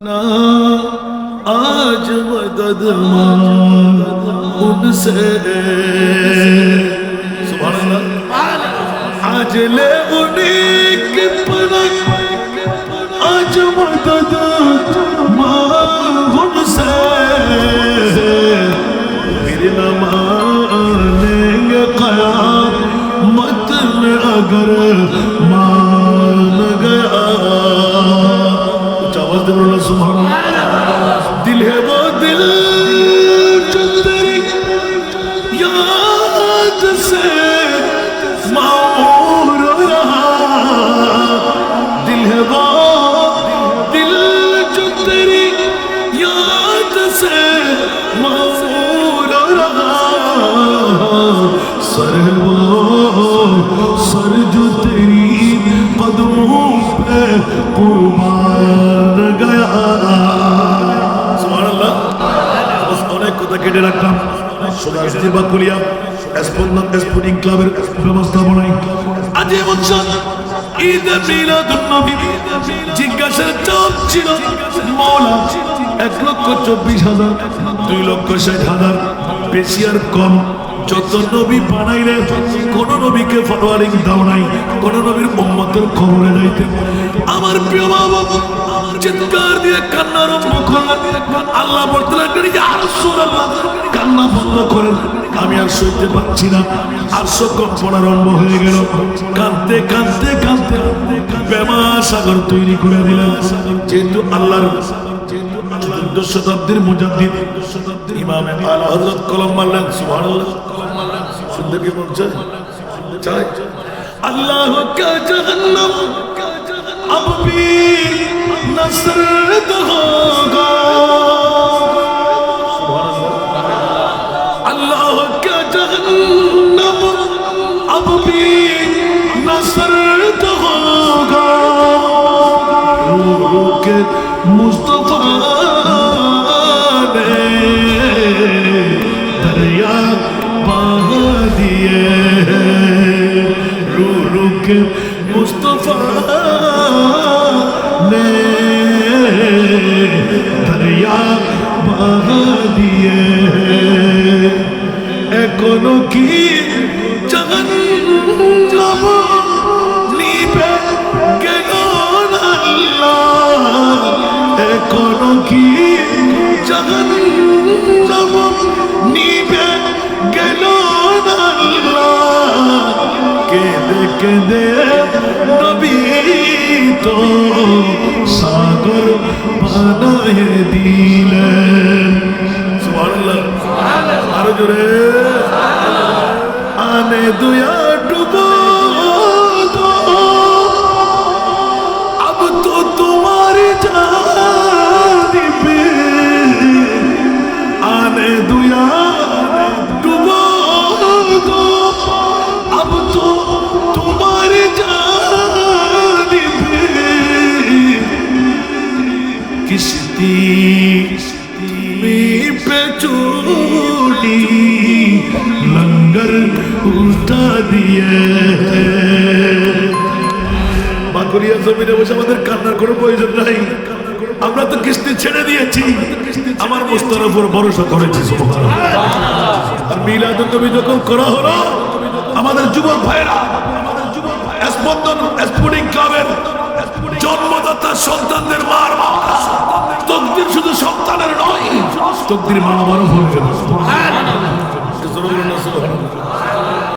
آج مدد ان سے۔ آج لے انہیں آج مدد ماں ان سے۔ پھر نمان مانیں گے قیامت میں اگر مان گیا۔ جنہوں سبحان اللہ۔ دل ہے وہ دل جو یاد سے معمور رہا۔ دل ہے وہ دل جو یاد سے معمور رہا۔ سر وہ سر جو قدموں پہ قربان কেটে রাখলাম। ইস্তিফা করিয়া স্পন্দন স্পোর্টিং ক্লাবের ব্যবস্থাপনায় আজ এ বছর ঈদ মিলাদুন নবী জিজ্ঞাসার চাপ ছিল মৌলা এক লক্ষ চব্বিশ হাজার। দুই লক্ষ ষাট হাজার। বেশি আর কম। নবী বানাইলে কোন নবীকে ফলোয়ারিং দাও নাই, কোন নবীর খবরে যাইতে আমার প্রিয় বাবা আল্লাহ কান্না আমি আর সইতে পারছি না। আর কম্পন আরম্ভ হয়ে গেল। কাঁদতে কাঁদতে কাঁদতে বেমা সাগর তৈরি করে দিলেন যেহেতু আল্লাহর চতুর্থ শতাব্দীর মুজাদ্দিদ ইমামে আলা হযরত কলম মারলেন সুবহানাল্লাহ শুনতে কি মন চায় চায় আল্লাহ কা জাহান্নাম अब भी नसरत होगा अल्लाह का जहन्नम अब भी नसरत होगा रू के मुस्तफा दरिया बहा दिए रू रू के मुस्तफा ने दरिया बहा दिए এখনো কি জাহান্নাম নিবে গেল না আল্লাহ এখনো কি জাহান্নাম নিবে কেঁদে কেঁদে নবী তো সাগর বানায় দিলেন। সুবহানাল্লাহ। আরও জোরে। আনে দুয়া কিস্তি, তুমি পেচুলি লঙ্গর উল্টা দিয়ে। বাঁকুড়িয়া জমিনে বসে আমাদের কান্নার কোনো প্রয়োজন নাই। আমরা তো কিস্তি ছেড়ে দিয়েছি। আমার বস্তার উপর ভরসা করেছি আর মিলাদ যখন করা হলো, আমাদের যুবক ভাইরা সন্তানদের মার তকদির শুধু সন্তানের নয় তকদির মা বাবারও হয়ে গেল